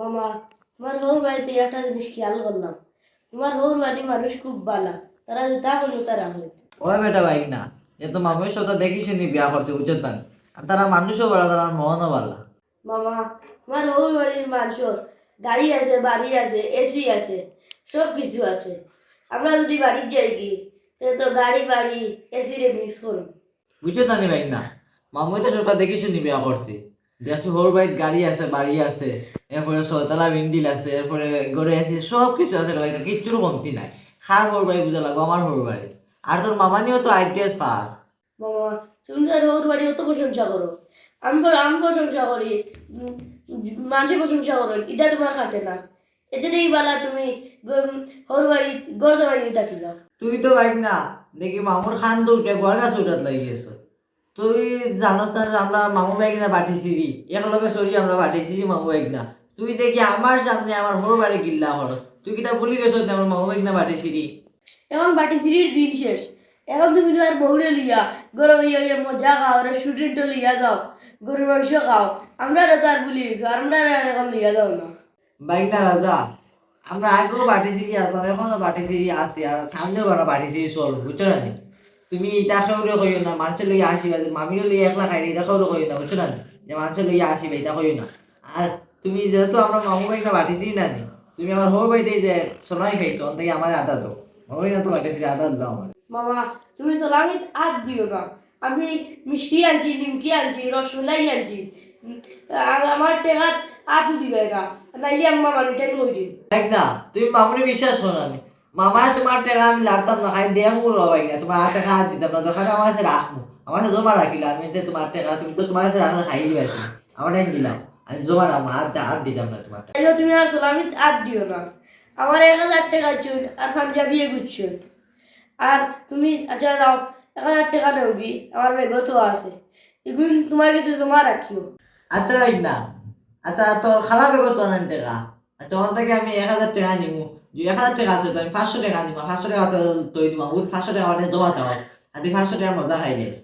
মামা তোমার হোর বাড়িতে একটা জিনিস খেয়াল করলাম। তোমার হোর বাড়ি মানুষ খুব বালা। তারা যেটা হলো তারা হয়। ওই বেটা বাইক না। এ তো মানুষ তো দেখিস নি বিয়া করছে বুঝত না আর তারা মানুষও বড় তারা মনও ভালো মামা তোমার হোর বাড়ির মানুষের গাড়ি আছে বাড়ি আছে এসি আছে সব কিছু আছে। আমরা যদি বাড়ি যাই কি তো গাড়ি বাড়ি এসি রে মিস করুন বুঝত না নি বাইক না? মামুই তো সরকার দেখিস নি বিয়া করছে দেশ হোর বাইক গাড়ি আছে বাড়ি আছে এরপরে ছয়তলা বিন্ডিল আছে এরপরে গড়ে আছে সব কিছু আছে না কিচ্ছুর কমতি নাই। খার হোর বাড়ি বুঝা লাগো আমার হোর বাড়ি আর তোর মামানিও তো আইটিএস পাস মামা তুমি তো হোর বাড়ি অত প্রশংসা করো। আমি আমি প্রশংসা করি। মানুষের প্রশংসা করো এটা তোমার খাটে না। এটাতেই বালা তুমি হোর বাড়ি গর্দ বাড়ি থাকি তুই তো বাইক না দেখি মামুর খান তো গোয়ার গাছ উঠাত লাগি গেছ তুই জানোস না যে আমরা মামু বাইক না পাঠিয়েছি একলগে সরি আমরা পাঠিয়েছি মামু বাইক না তুই দেখি আমার সামনে আমার হোর বাড়ি গিল্লা হর তুই কিটা ভুলি গেছ যে আমার মামু বাইক না পাঠিয়েছি এখন সিঁড়ির দিন শেষ। এখন তুমি তোমার বউরে লিয়া। গরম ইয়ে মজা খাও রেস্টুরেন্ট লিয়া যাও। গরুর মাংস খাও। আমরা তো আর ভুলি গেছো আর আমরা আর এখন লিয়া যাও না। বাইক না রাজা আমরা আগেও পাঠিয়েছি আসলাম এখনও পাঠিয়েছি আসি আর সামনেও বানা পাঠিয়েছি চল বুঝছ নি? তুমি খেউরে কইও না মানুষের লইয়া আসিবা যে মামিরও লইয়া একলা খাই ইটা খেউরে কইও না বুঝছ না? যে মানুষের লইয়া আসিবা ইটা কইও না। আর তুমি যেহেতু আমরা মামু না পাঠিয়েছি না নি তুমি আমার হোর বাইতে যে সোনাই খাইছো অন থেকে আমার আদা দাও। মামু বাইক না তো পাঠিয়েছি আদা দাও আমার। মামা তুমি সালামি আদ দিও না। আমি মিষ্টি আনছি নিমকি আনছি রসমালাই আনছি। আমার টেকাত আতু দিবে গা নাইলে আমার মানিটা কই দিন না তুমি মামুনি বিশ্বাস করো না নি। মামা তোমার টাকা আমি লাড়তাম না খাই দেয়া মুর হবাই না তোমার আর টাকা হাত দিতাম না দোকানে আমার কাছে রাখব আমার কাছে জমা রাখিলা আমি তো তোমার টাকা তুমি তো তোমার কাছে রাখলে খাই দিবে তুমি আমার টাইম দিলাম আমি জমা রাখব হাত হাত দিতাম না তোমার টাকা তুমি আর সালামি আদ দিও না। আমার এক হাজার টাকা চুন আর পাঞ্জাবি গুচ্ছুন আর তুমি আচ্ছা যাও এক হাজার টাকা নেবি আমার ব্যাগও তো আছে। এগুলো তোমার কাছে জমা রাখিও আচ্ছা ভাই না আচ্ছা তোর খালা বেগত বানান টাকা আচ্ছা ওখান থেকে আমি এক হাজার টাকা নিমু। যদি এক হাজার টাকা আছে, তো আমি পাঁচশো টাকা নিবো পাঁচশো টাকা তৈরি ওই পাঁচশো টাকা অনেক জমা দেওয়া আর পাঁচশো টাকা মজা খাইলিস